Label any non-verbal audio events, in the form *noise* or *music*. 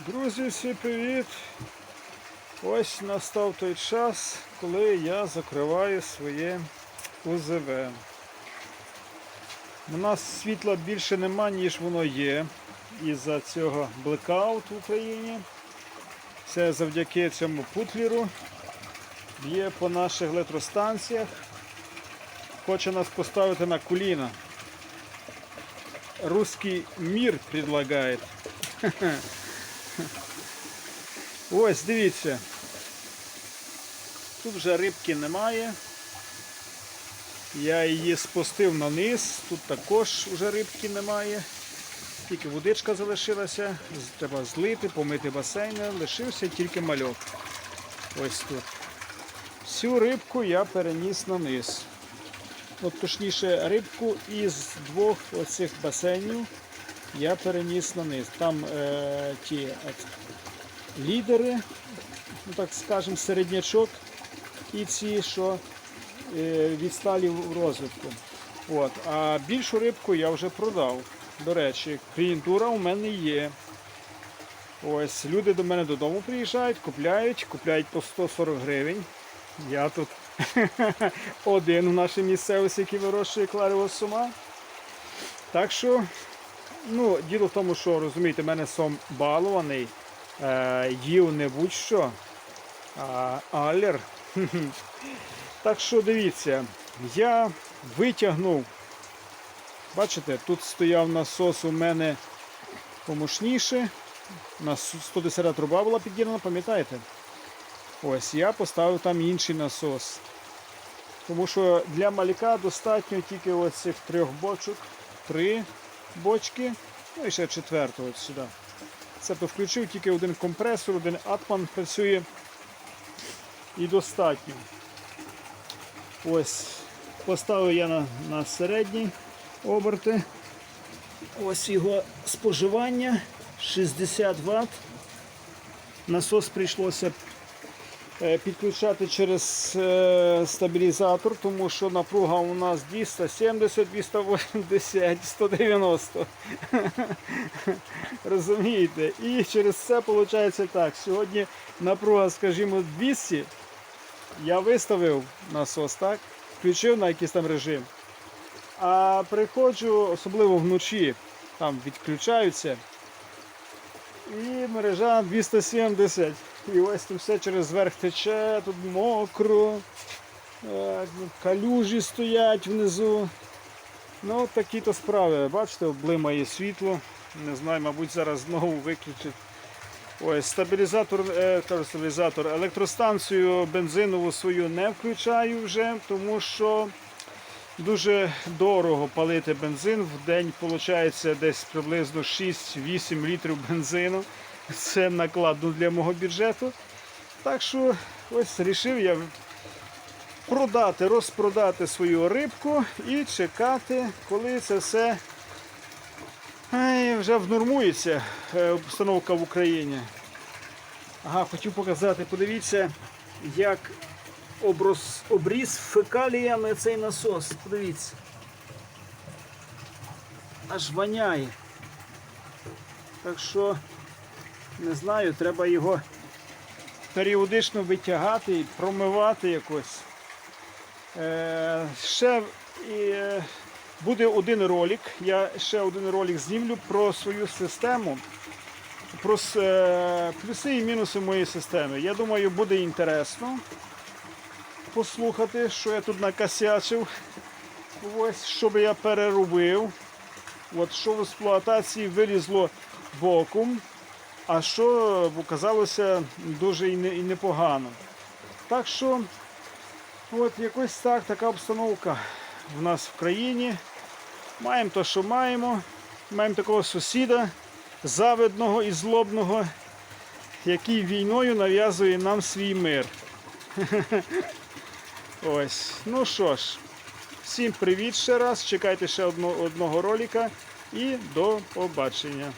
Друзі, всі привіт! Ось настав той час, коли я закриваю своє УЗВ. У нас світла більше нема, ніж воно є. Із-за цього блекаут в Україні. Це завдяки цьому путлеру. Б'є по наших електростанціях. Хоче нас поставити на коліна. Русский мир предлагает. *laughs* Ось, дивіться. Тут вже рибки немає. Я її спустив на низ, тут також вже рибки немає. Тільки водичка залишилася, треба злити, помити басейни, лишився тільки мальок. Ось тут. Всю рибку я переніс на низ. От точніше, рибку із двох оцих басейнів я переніс на низ. Там е, ті лідери, ну так скажемо, середнячок і ці, що е, відсталі в розвитку. От. А більшу рибку я вже продав. До речі, клієнтура у мене є. Ось люди до мене додому приїжджають, купляють, купляють по 140 гривень. Я тут *laughs* один в нашій місцевості, який вирощує кларево сума. Так що, ну, діло в тому, що розумієте, в мене сом балований, їв не будь-що, а аллер. *laughs* Так що дивіться, я витягнув, бачите, тут стояв насос у мене помощніше. У нас 110 труба була під'єднана, пам'ятаєте? Ось я поставив там інший насос. Тому що для малюка достатньо тільки оцих трьох бочок, три бочки, ну і ще четверту от сюди. Тобто включив тільки один компресор, один атман працює і достатньо. Ось поставив я на, на середні оберти. Ось його споживання 60 Вт. Насос прийшлося підключати через е, стабілізатор, тому що напруга у нас 270, 280, 190. Розумієте? І через це виходить так. Сьогодні напруга, скажімо, 200. Я виставив насос, так? Включив на якийсь там режим. А приходжу, особливо вночі, там відключаються. І мережа 270. І ось тут все через верх тече, тут мокро. Ну, Калюжі стоять внизу. Ну, такі то справи. Бачите, блимає світло. Не знаю, мабуть, зараз знову виключить. Ось стабілізатор, е, кажу, стабілізатор, електростанцію бензинову свою не включаю вже, тому що дуже дорого палити бензин. В день виходить десь приблизно 6-8 літрів бензину. Це накладно для мого бюджету. Так що ось вирішив я продати, розпродати свою рибку і чекати, коли це все вже внормується е, обстановка в Україні. Ага, хотів показати, подивіться, як оброс, обріз фекаліями цей насос. Подивіться. Аж воняє. Так що, не знаю, треба його періодично витягати і промивати якось. Е, ще е, буде один ролик. Я ще один ролик знімлю про свою систему, про е, плюси і мінуси моєї системи. Я думаю, буде інтересно послухати, що я тут накосячив. Ось, що би я переробив. От що в експлуатації вилізло боком, а що оказалося дуже і, не, і непогано. Так що, от якось так, така обстановка в нас в країні. Маємо те, що маємо. Маємо такого сусіда завидного і злобного, який війною нав'язує нам свій мир. *laughs* Ось. Ну що ж, всім привіт ще раз. Чекайте ще одно, одного ролика і до побачення.